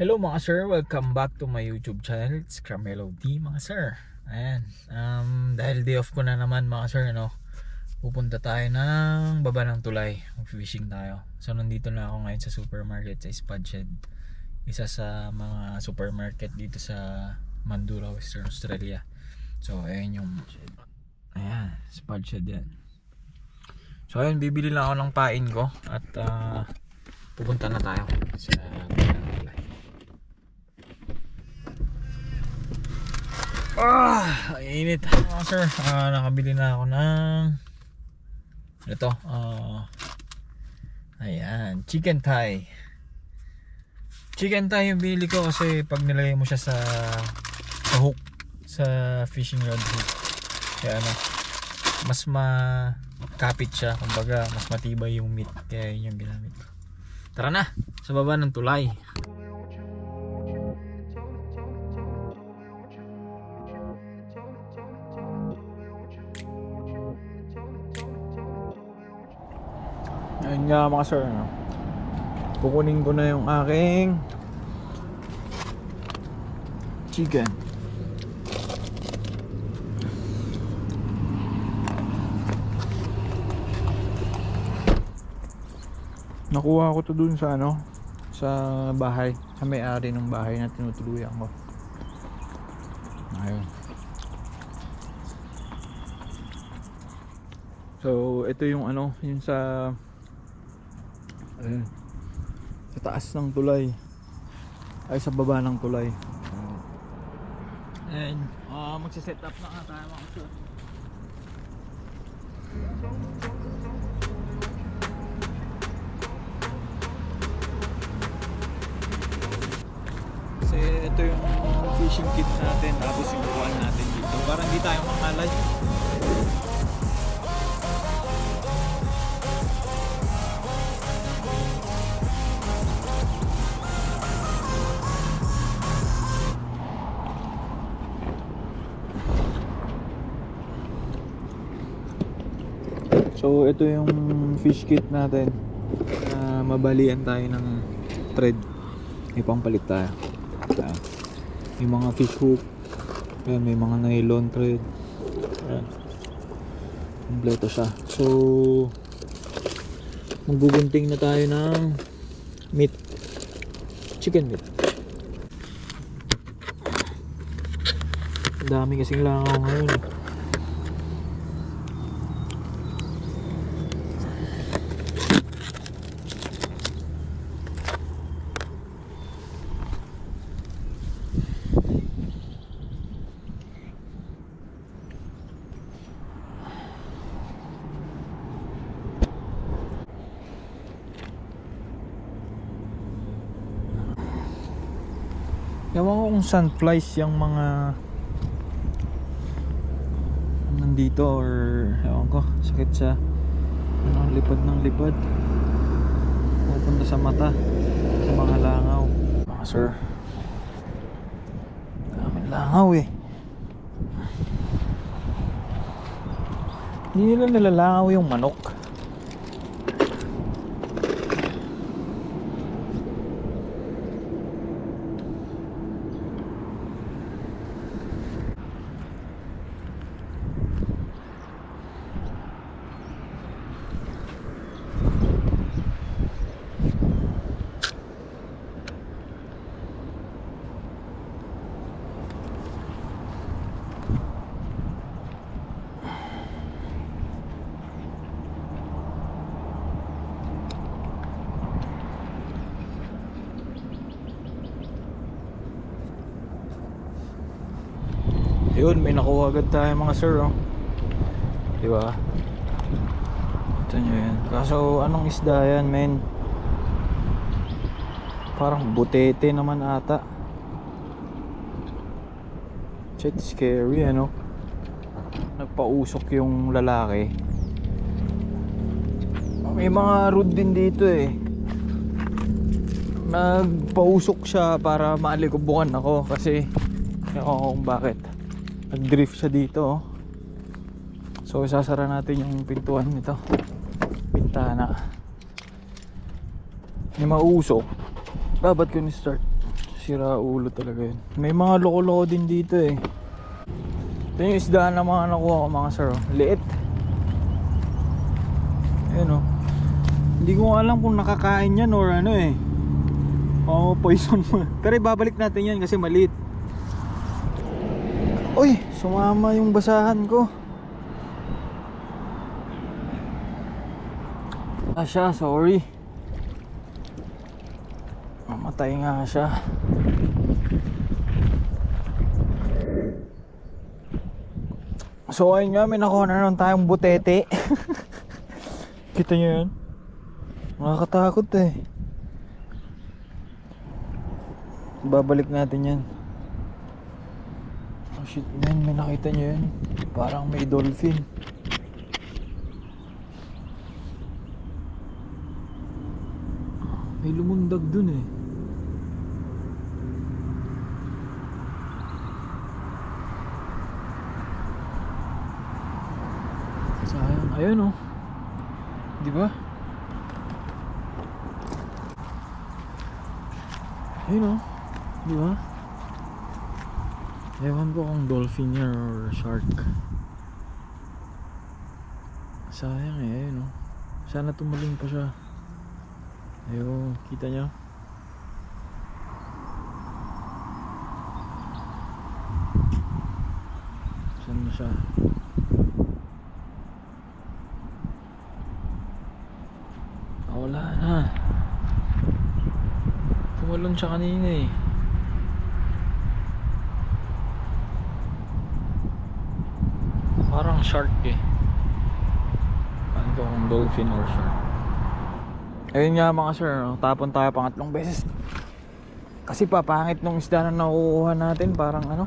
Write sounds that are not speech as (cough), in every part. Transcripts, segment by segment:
Hello mga sir, welcome back to my YouTube channel. It's Carmelo D mga sir. Ayan, um, dahil day off ko na naman mga sir, no? Pupunta tayo ng baba ng tulay. Fishing tayo. So nandito na ako ngayon sa supermarket sa Spud Shed. Isa sa mga supermarket dito sa Mandurah, Western Australia. So ayan yung. Ayan, Spud Shed yan. So ayun, bibili lang ako ng pain ko at ah, pupunta na tayo sa Ah, init. Ah, sir, ah, nakabili na ako ng ito, ah ayan, chicken thigh. Chicken thigh yung bili ko kasi pag nilagay mo siya sa sa hook, sa fishing rod hook. Kaya ano, mas makapit siya, kumbaga mas matibay yung meat kaya yun yung ginamit ko. Tara na, sa baba ng tulay. Ayun nga mga sir, no? kukunin ko na yung aking chicken. Nakuha ko to dun sa ano, sa bahay, sa may-ari ng bahay na tinutuluyan ko. Ayun. So, ito yung ano, yung sa ayun, sa taas ng tulay. Ay sa baba ng tulay. And uh, magse-set up na nga tayo mga sir. Kasi ito yung fishing kit natin tapos buwan natin dito. Para hindi tayo mangalay. So ito yung fish kit natin na mabalian tayo ng thread. May pampalit tayo. Ayan. May mga fish hook. Ayan, may mga nylon thread. Ayan. Kompleto siya. So magbugunting na tayo ng meat. Chicken meat. Dami kasing langaw ngayon. eh. Kung sunflies yung mga nandito or ewan ko, sakit sa ano, lipad ng lipad. Pupunta sa mata sa mga langaw. Mga sir. Daming langaw eh. Hindi nila nilalangaw yung manok Yun, may nakuha agad tayo mga sir, oh. Di ba? Ito nyo yan. Kaso, anong isda yan, men? Parang butete naman ata. Shit, scary, ano? Nagpausok yung lalaki. May mga road din dito, eh. Nagpausok siya para maalikubukan ako kasi ewan ko kung bakit nag-drift siya dito oh. so isasara natin yung pintuan nito pintana may mausok dapat ko ni start sira ulo talaga yun. May mga loko-loko din dito eh. Ito yung isda na mga nakuha ko mga sir. oh. Liit. Ayun oh. Hindi ko alam kung nakakain yan or ano eh. Oh, poison mo. (laughs) Pero ibabalik natin yan kasi maliit. Uy, sumama yung basahan ko. Ah siya, sorry. Mamatay nga siya. So ayun nga, may nakuha na naman tayong butete. (laughs) Kita nyo yun? Nakakatakot eh. Babalik natin yan. Shit man, may nakita nyo yun? Parang may dolphin. May lumundag dun eh. Sayang. Ayun oh. Di ba? Ayun oh. Di ba? Ewan ko kung dolphin yan or shark. Sayang eh. Ayun oh. Sana tumaling pa siya. Ayun. Kita nyo? Saan na siya? Ah, wala na. Tumalon siya kanina eh. Parang shark eh. Ano ko kung dolphin or shark. Ayun nga mga sir, no? tapon tayo pangatlong beses. Kasi papangit nung isda na nakukuha natin, parang ano.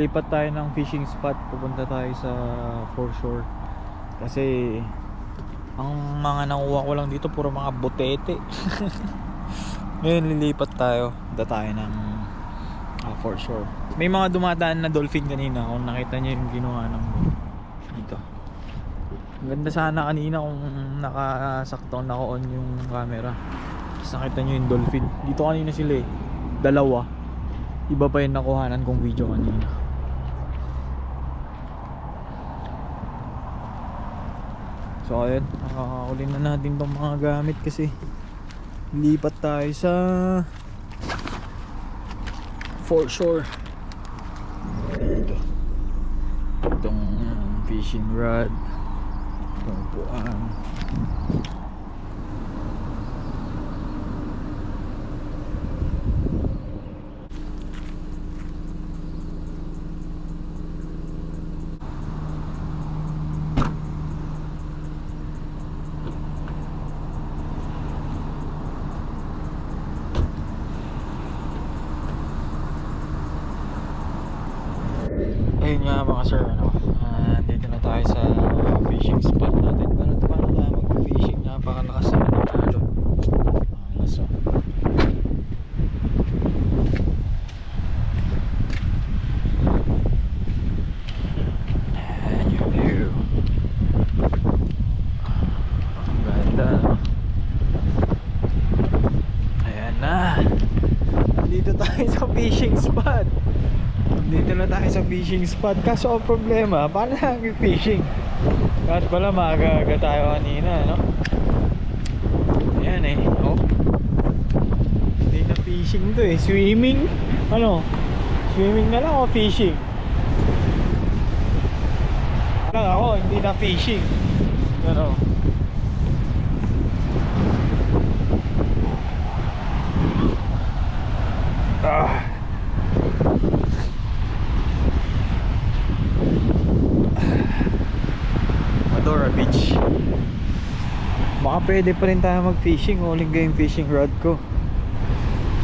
Lilipat tayo ng fishing spot. Pupunta tayo sa foreshore. Kasi ang mga nakuha ko lang dito puro mga botete. (laughs) Ngayon lilipat tayo. Punta tayo ng uh, foreshore. May mga dumadaan na dolphin kanina. Kung nakita niyo yung ginawa ng dito. Ganda sana kanina kung nakasakto naka-on yung camera. Tapos nakita niyo yung dolphin. Dito kanina sila eh. Dalawa iba pa yung nakuhanan kong video kanina so ayun nakakahuli na natin tong mga gamit kasi lipat tayo sa foreshore ito. Itong uh, fishing rod. Itong puan ayun nga mga sir ano, uh, dito na tayo sa fishing spot natin. Para paano tayo mag-fishing? Napakalakas na ng halo uh, laso Ayan na. Dito tayo sa fishing spot. Tayo sa fishing spot. Kaso ang problema, paano nag-fishing? Kahit pala maaga tayo kanina, no? Ayan eh, oh. Hindi na fishing to eh. Swimming? Ano? Swimming na lang o fishing? Lang ako, hindi na fishing. Ano? Ah. Madora Beach. Baka pwede pa rin tayo mag-fishing. Huling ko yung fishing rod ko.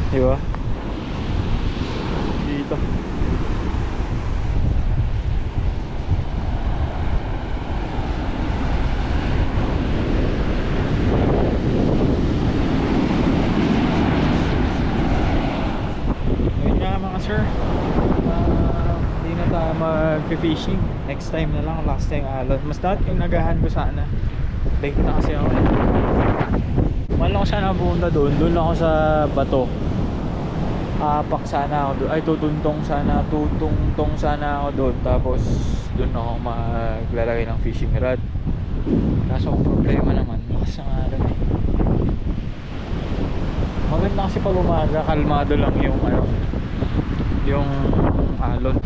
Di ba? Dito. Yun nga mga sir. Ah, Hindi na tayo mag-fishing. Next time na lang. Last time alon. Mas dati yung nagahan ko sana. Late na kasi ako. Mahal ako sana pumunta doon. Doon ako sa bato. Apak sana ako doon. Ay, tutuntong sana. Tutungtong sana ako doon. Tapos, doon ako maglalagay ng fishing rod. Kaso ang problema naman, lakas ng alon eh. Maganda kasi pag umaga, kalmado lang yung ano, yung alon.